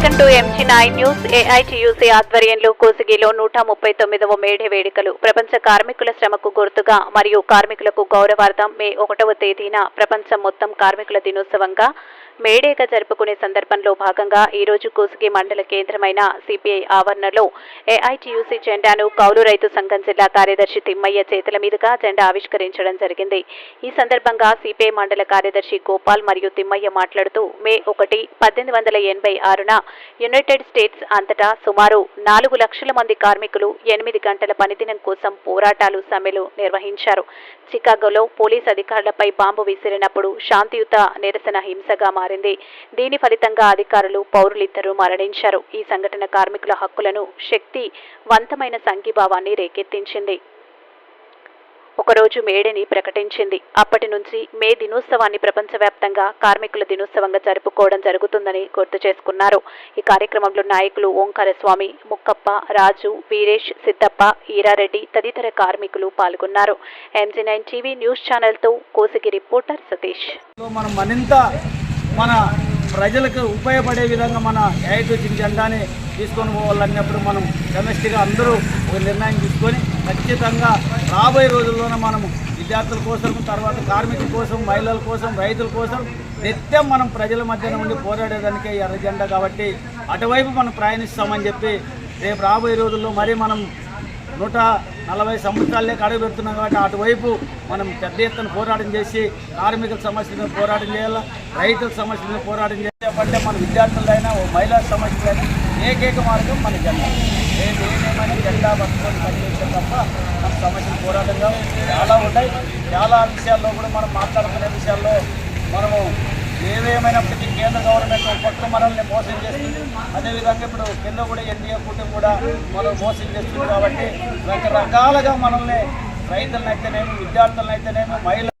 To MG nine news AITUC ఆధ్వర్యంలో కోసిగిలో నూట ముప్పై తొమ్మిదవ మేడే వేడుకలు. ప్రపంచ కార్మికుల శ్రమకు గుర్తుగా మరియు కార్మికులకు గౌరవార్థం మే ఒకటవ తేదీన ప్రపంచం మొత్తం కార్మికుల దినోత్సవంగా మేడేక జరుపుకునే సందర్భంలో భాగంగా ఈ రోజు కోసిగి మండల కేంద్రమైన సిపిఐ ఆవరణలో ఏఐటియుసి జెండాను కౌలు రైతు సంఘం జిల్లా కార్యదర్శి తిమ్మయ్య చేతుల మీదుగా జెండా ఆవిష్కరించడం జరిగింది. ఈ సందర్భంగా సిపిఐ మండల కార్యదర్శి గోపాల్ మరియు తిమ్మయ్య మాట్లాడుతూ మే ఒకటి పద్దెనిమిది వందల ఎనభై ఆరున యునైటెడ్ స్టేట్స్ అంతటా సుమారు నాలుగు లక్షల మంది కార్మికులు ఎనిమిది గంటల పనిదినం కోసం పోరాటాలు సమ్మెలు నిర్వహించారు. చికాగోలో పోలీస్ అధికారులపై బాంబు విసిరినప్పుడు శాంతియుత నిరసన హింసగా మారింది. దీని ఫలితంగా అధికారులు పౌరులిద్దరూ మరణించారు. ఈ సంఘటన కార్మికుల హక్కులను శక్తివంతమైన సంఘీభావాన్ని రేకెత్తించింది. ఒకరోజు మేడని ప్రకటించింది. అప్పటి నుంచి మే దినోత్సవాన్ని ప్రపంచవ్యాప్తంగా కార్మికుల దినోత్సవంగా జరుపుకోవడం జరుగుతుందని గుర్తు చేసుకున్నారు. ఈ కార్యక్రమంలో నాయకులు ఓంకారస్వామి ముక్కప్ప రాజు వీరేష్ సిద్దప్ప ఈరారెడ్డి తదితర కార్మికులు పాల్గొన్నారు. ఎంజీ నైన్ టీవీ న్యూస్ ఛానల్తో కోసిగి రిపోర్టర్ సతీష్. మనం మరింత మన ప్రజలకు ఉపయోగపడే విధంగా మన ఏఐటీ జెండాని తీసుకొని పోవాలన్నప్పుడు మనం డొమెస్టిక్గా అందరూ ఒక నిర్ణయం తీసుకొని ఖచ్చితంగా రాబోయే రోజుల్లోనే మనం విద్యార్థుల కోసం తర్వాత కార్మికుల కోసం మహిళల కోసం రైతుల కోసం నిత్యం మనం ప్రజల మధ్యన ఉండి పోరాడేదానికే ఈ ఎర్ర జెండా కాబట్టి అటువైపు మనం ప్రయాణిస్తామని చెప్పి రేపు రాబోయే రోజుల్లో మరీ మనం నూట నలభై సంవత్సరాలే అడుగు పెడుతున్నాం కాబట్టి అటువైపు మనం పెద్ద ఎత్తున పోరాటం చేసి కార్మికుల సమస్యల మీద పోరాటం చేయాలి? రైతుల సమస్యల మీద పోరాటం చేయాలంటే మన విద్యార్థులైనా ఓ మహిళా సమస్యలైనా ఏకైక మార్గం మన జెండా. నేను ఏమేమైనా జెండా పట్టుకొని పనిచేసాం తప్ప మన సమస్యలు పోరాటంగా చాలా ఉంటాయి చాలా విషయాల్లో కూడా మనం మాట్లాడుకునే విషయాల్లో మనము ఏమైనప్పటికీ కేంద్ర గవర్నమెంట్ పట్టు మనల్ని మోసం చేస్తుంది. అదేవిధంగా ఇప్పుడు కింద కూడా ఎన్డీఏ కూటమి కూడా మనం మోసం చేస్తుంది కాబట్టి రకరకాలుగా మనల్ని రైతులనైతేనేమి విద్యార్థులనైతేనేమి మహిళ